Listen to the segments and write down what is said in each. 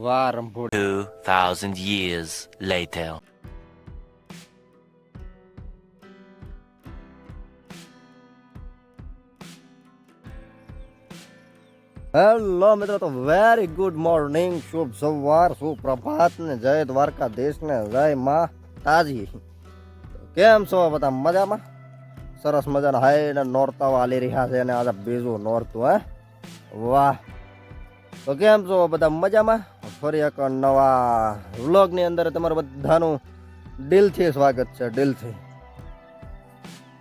વાહ રંભોડ 2,000 years later. Hello મિત્રો તો વેરી ગુડ મોર્નિંગ શુભ સવાર સુપ્રભાત ને જય દ્વારકાધીશ ને જય માં તાજી કેમ છો બધા? મજામાં? સરસ મજાના હાઈ ને નોરતા વાલી રહ્યા છે અને આજે બીજું નોરતું હે? વાહ. તો કેમ છો બધા મજામાં? ફરી એક નવા વ્લોગની અંદર તમારું બધાનું દિલથી સ્વાગત છે, દિલથી.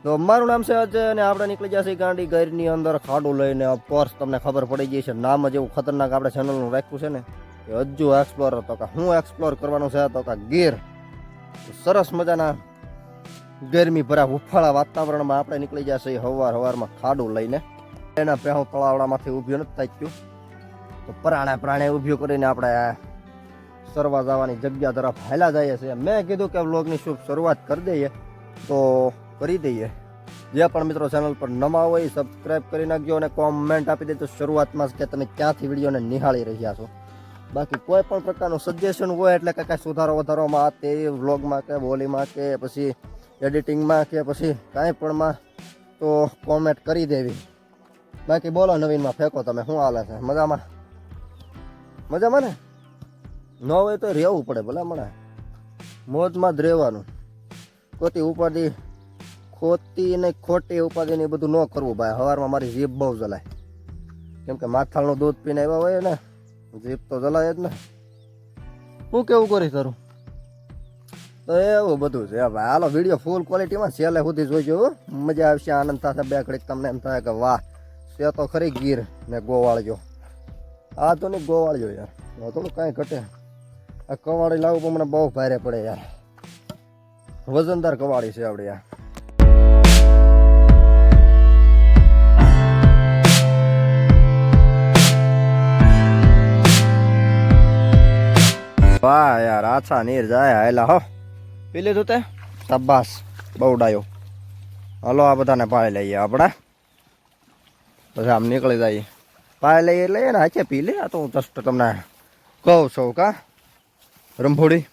તો મારું નામ છે અજય અને આપણે નીકળી જશે ગાંડી ઘરની અંદર ખાડું લઈને. ઓફકોર્સ તમને ખબર પડી ગઈ છે, નામ જ એવું ખતરનાક આપણે ચેનલનું રાખ્યું છે ને, કે હજુ એક્સપ્લોર તો કે હું એક્સપ્લોર કરવાનું છે, તો કે ગીર. સરસ મજાના ગરમી ભરા હુફાળા વાતાવરણમાં આપણે નીકળી જશે હવાર હવારમાં ખાડું લઈને. એના પહેહું તળાવડામાંથી ઊભી નથી તાક્યું તો પરાણે પ્રાણે ઊભ્યું કરીને આપણે સરવા જવાની જગ્યા તરફ હાલ્યા જઈએ છીએ. મેં કીધું કે વ્લોગની શુભ શરૂઆત કરી દઈએ, તો કરી દઈએ. જે પણ મિત્રો ચેનલ પર નવા હોય સબસ્ક્રાઈબ કરી નાખજો અને કોમેન્ટ આપી દેજો શરૂઆતમાં કે તમે ક્યાંથી વિડીયોને નિહાળી રહ્યા છો. બાકી કોઈ પણ પ્રકારનું સજેશન હોય એટલે કે કાંઈ સુધારો વધારોમાં તે વ્લોગમાં કે બોલીમાં કે પછી એડિટિંગમાં કે પછી કાંઈ પણમાં, તો કોમેન્ટ કરી દેવી. બાકી બોલો નવીનમાં, ફેંકો તમે, શું હાલે છે? મજામાં? મજામાં ને? ન હોય તો રહેવું પડે ભલા મને મોજમાં જ રહેવાનું. ખોટી ઉપાધિ, ખોટી ને ખોટી ઉપાધિ ને બધું ન કરવું ભાઈ. સવારમાં મારી જીભ બહુ જલાય કેમ કે માથાળનું દૂધ પીને આવ્યા હોય ને, જીભ તો જલાય જ ને. હું કેવું કરી કરું? તો એવું બધું છે ભાઈ. હાલો વીડિયો ફૂલ ક્વોલિટીમાં છેલ્લે સુધી જોઈજો. મજા આવશે, આનંદ થશે, બે ઘડીક તમને એમ થાય કે વાહ છે તો ખરી ગીર ને ગોવાળજો. આ તો નહીં ગોવાળ્યો યાર. આ થોડું કાંઈ ઘટે. આ કવાળી લાવવું પણ મને બહુ ભારે પડે યાર. વજનદાર કવાળી છે આપણે યાર વાહ યાર આછા નીર જાય આયલા હો. પી લીધું તે? તબાસ બહુ ડાયો હલો આ બધાને પાળી લઈએ આપણે. પછી આમ નીકળી જઈએ પાળી લઈએ એટલે એને હાચે પી લે. આ તો હું જસ્ટ તમને કહું છું કા. રંભોડી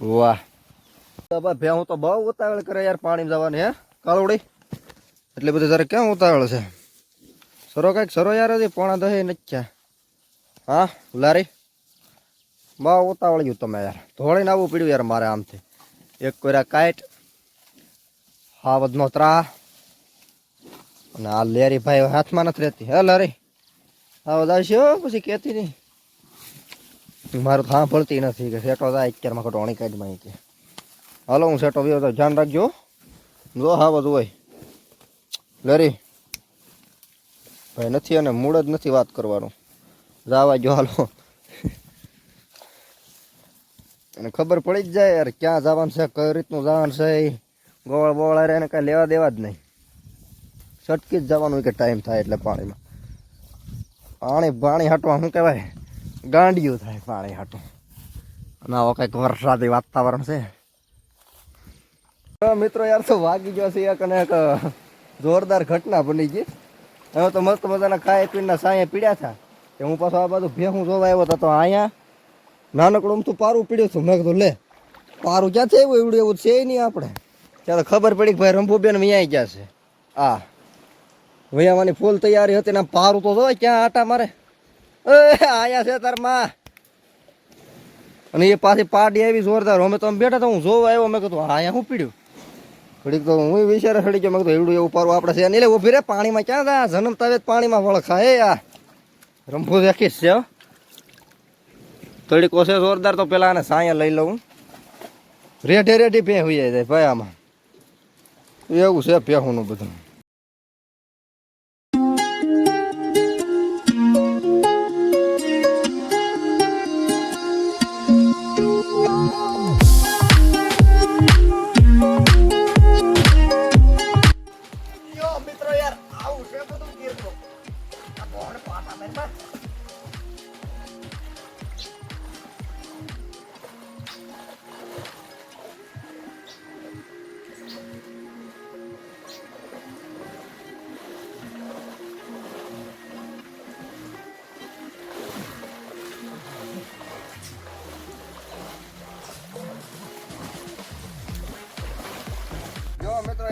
વાહ. ભાઈ હું તો બહુ ઉતાવળ કરે યાર પાણી જવાની, હે? કાળુડી. એટલે બધું તારે ક્યાં ઉતાવળ છે? સરો કાંઈક સરો યાર હજી, પોણા દહે નચ્યા હા લારી બહુ ઉતાવળ્યું તમે યાર. ધોળીને આવવું પડ્યું યાર મારે આમથી. એક કોઈરા કાઈટ. હાવદનો ત્રા અને આ લેરી ભાઈ હાથમાં નથી રહેતી. હે લારી આવો હો, પછી કહેતી નહીં. મારું હા ભળતી નથી કે સેટો થાય અત્યારમાં ખોટો અણી કાઢમાં કે. હાલો હું સેટો બીજો ધ્યાન રાખજો જો હા બધું હોય. લેરી. ભાઈ નથી અને મૂળ જ નથી વાત કરવાનું. જાવા જો હાલો. અને ખબર પડી જ જાય યાર ક્યાં જવાનું છે કઈ રીતનું જવાનું છે ગોળ બોળ હારે એને કાંઈ લેવા દેવા જ નહીં. સટકી જ જવાનું કે ટાઈમ થાય એટલે પાણીમાં. પાણી પાણી હાટવા શું કહેવાય? ગાંડિયું થાય પાણી હાટું અને આવો કંઈક વરસાદી વાતાવરણ છે. મિત્રો યાર, તો વાગી ગયો છે એક અને એક જોરદાર ઘટના બની ગઈ. હવે તો મસ્ત મજાના ખાઈ પીને સાંયે પીડ્યા હતા. કે હું પાછો આ બાજુ ભેહું જોવા આવ્યો હતો તો અહીંયા નાનકડું તું પારું પીડ્યું છું મેં કીધું, લે, પારું ક્યાં છે એવું એવડું એવું છે નહીં આપણે. ત્યારે ખબર પડી કે ભાઈ રંભુબેન અહીંયા ગયા છે. આ વૈયાવાની ફૂલ તૈયારી હતી ને પારું તો જોય ક્યાં આટા મારે. આયા છે તારમાં. અને એ પાછી પાડી આવી જોરદાર. અમે તો બેઠા તો હું જોવા આવ્યો, મેં કીધું આયા હું પીડ્યું. ઘડીક તો હું વિચારે સડી ગયો મેં કીધું એવડું એવું પારું આપણે છે. નહીં લે ઊભી રે પાણીમાં, ક્યાં જા જન્મતા વેત પાણીમાં વળખા. હે આ રંભુ દેખીશ છે. થોડીક ઓછે જોરદાર, તો પેલા આને સાયા લઈ લઉં. રેઢે રેઢી ભે હોઈ જાય ભાઈ આમાં. એવું છે ભેહુંનું બધું.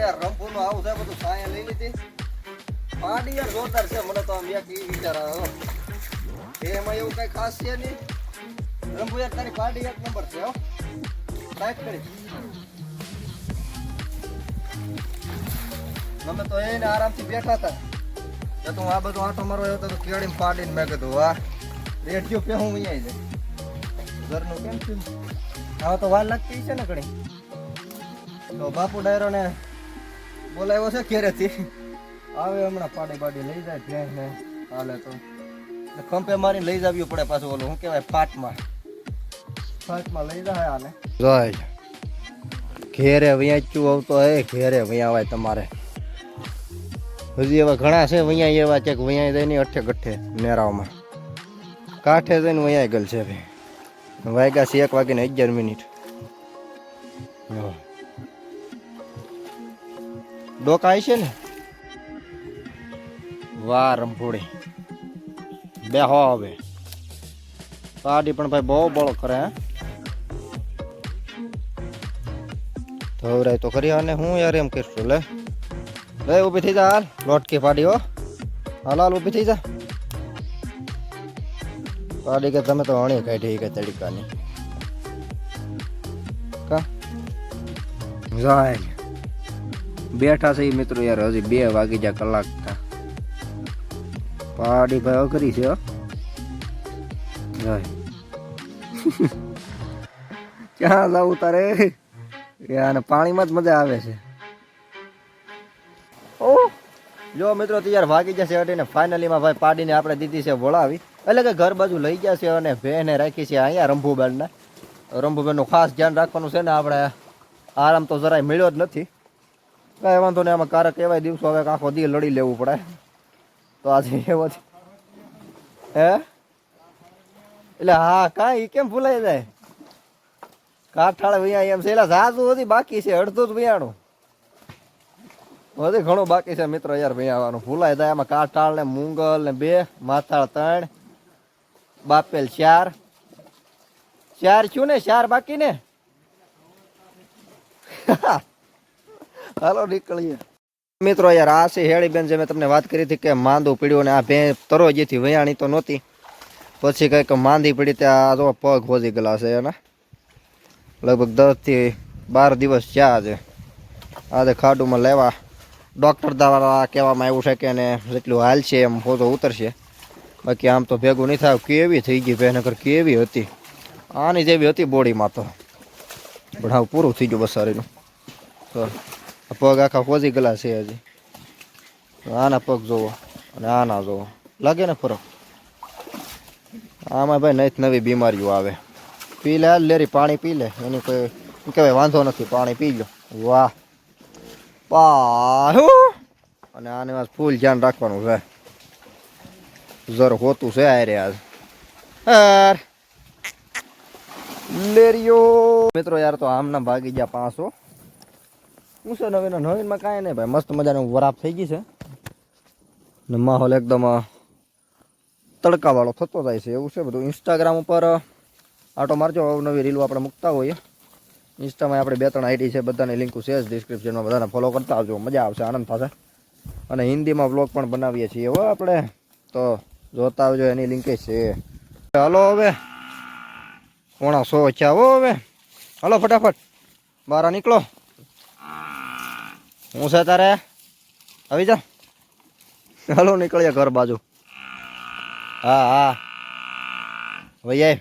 યાર આવું થાય બધું સાયા લઈ લીધી. પાડી યાર, જોરદાર છે. મને તો આમ એક વિચાર આવ્યો એમાં એવું કઈ ખાસ છે નહીં. રંભુ યાર, તારી પાડી એક નંબર છે, હો. ટાઈપ કરી. અમે તો એને આરામથી બેઠા હતા. તો તું આ બધું આટો મારો આવ્યો તો કેળીને પાડીને મેં કીધું, વાહ, રેડિયો પે હું અહીંયા જાય ઘરનું કેમ થયું? હવે તો વાર લાગતી છે ને ઘણી? તો બાપુ ડાયરો ને બોલાવ્યો છે ઘેરેથી. આવે હમણાં પાડી પાડી લઈ જાય ભેંસ ને હાલે તો. ખંપે મારીને લઈ જાવ્યું પડે પાછું ઓલું, શું કહેવાય પાટમાં પાટમાં લઈ જાય આને. જોઈ ઘેરે વૈયાચ્યું આવતો હે, ઘેરે વ્યાવાય તમારે. હજી એવા ઘણા છે, વૈયા એવા છે કે વૈયા જાય નહીં, અઠે ગઠ્ઠે નેરાવમાં કાંઠે જઈને વૈયા ગયેલ છે ભાઈ વાગ્યા છે એક વાગીને અગિયાર મિનિટ. જો. ડોકા આવી છે ને? વાહ રંભોડી બે હો હવે. પાડી પણ ભાઈ બહુ બળ કરે, હે? ધોવરાય તો કરી અને હું યાર એમ કહીશું લે. લે, ઊભી થઈ જા, હાલ. લોટકી પાડી, હો. હાલ હાલ, ઊભી થઈ જા. પાડી કે તમે તો હણી કાઢી કે તડીકાની. કા? જાય. બેઠા છે એ મિત્રો યાર, હજી બે વાગી જા કલાક થા. પાડી ભાઈ અઘરી છે ક્યાં જવું તારે? યાર પાણીમાં જ મજા આવે છે. ઓ! જો મિત્રો, તૈયાર ભાગી જશે અડીને ફાઇનલીમાં ભાઈ પાડીને આપણે દીધી છે વળાવી. એટલે કે ઘર બાજુ લઈ ગયા છે અને ભેને રાખી છે અહીંયા રંભુબેનને. રંભુબેનનું ખાસ ધ્યાન રાખવાનું છે ને આપણે આરામ તો જરાય મળ્યો જ નથી. કાંઈ વાંધો નહીં, આમાં કારક એવાય દિવસો, હવે આખો દી લડી લેવું પડે. તો આજે એવો હે? એટલે હા, કાંઈ કેમ ભૂલાઈ જાય? કાઠાળ ભૈયા એમ છે. એટલે સાસુ હતી બાકી છે, અડધું જ ભૈયાનું હજી ઘણું બાકી છે મિત્રો યાર ભાઈ આવવાનું ભૂલાય જાય એમાં કાઠાળ ને મુંગલ ને બે, માથાળ ત્રણ, બાપેલ ચાર. ચાર છું ને? ચાર બાકી ને? હાલો નીકળીએ. મિત્રો, યાર, આ છે હેળીબેન જે મેં તમને વાત કરી હતી કે માંદું પીડ્યું અને આ ભે તરોજીથી વયાણી તો નહોતી. પછી કંઈક માંદી પડી ત્યાં તો પગ હોજી ગયેલા છે એના. લગભગ દસથી બાર દિવસ થયા છે. આજે ખાડુમાં લેવા. ડૉક્ટર દ્વારા કહેવામાં આવ્યું છે કે એને જેટલું હાલ છે એમ હોતો ઉતરશે. બાકી આમ તો ભેગું નહીં થાય. કેવી થઈ ગઈ ભેનગર કેવી હતી? આની જેવી હતી બોડીમાં તો. પણ હાવ પૂરું થઈ ગયું બસારીનું તો પગ આખા ખોજી ગયેલા છે હજી. આના પગ જોવો અને આના જોવો. લાગે ને ફરક? આમાં ભાઈ નહીં નવી બીમારીઓ આવે. પી લે લેરી પાણી પી લે. એની કોઈ કહેવાય વાંધો નથી, પાણી પી લો વાહ. પાહુ. અને આને વાત ફૂલ ધ્યાન રાખવાનું છે. જર હોતું છે આ રે આજ. લેરિયો મિત્રો યાર, તો આમના ભાગી ગયા પાંચસો. શું છે નવીન નવીનમાં કાંઈ નહીં ભાઈ, મસ્ત મજાનું વરાપ થઈ ગઈ છે. ને માહોલ એકદમ તડકાવાળો થતો જાય છે, એવું છે બધું. ઇન્સ્ટાગ્રામ ઉપર આટો મારજો નવી રીલો આપણે મૂકતા હોઈએ. ઇન્સ્ટામાં આપણે બે ત્રણ આઈડી છે, બધાની લિંક છે જ ડિસ્ક્રિપ્શનમાં બધાને ફોલો કરતા આવજો. મજા આવશે, આનંદ થશે. અને હિન્દીમાં બ્લોગ પણ બનાવીએ છીએ હો આપણે. તો જોતા આવજો, એની લિંકે છે. હલો, હવે. પોણા સો થયા હો, હવે. હલો, ફટાફટ. બહાર નીકળો. હું છે તારે? આવી જા. હાલો નીકળીએ ઘર બાજુ. હા હા. વૈયા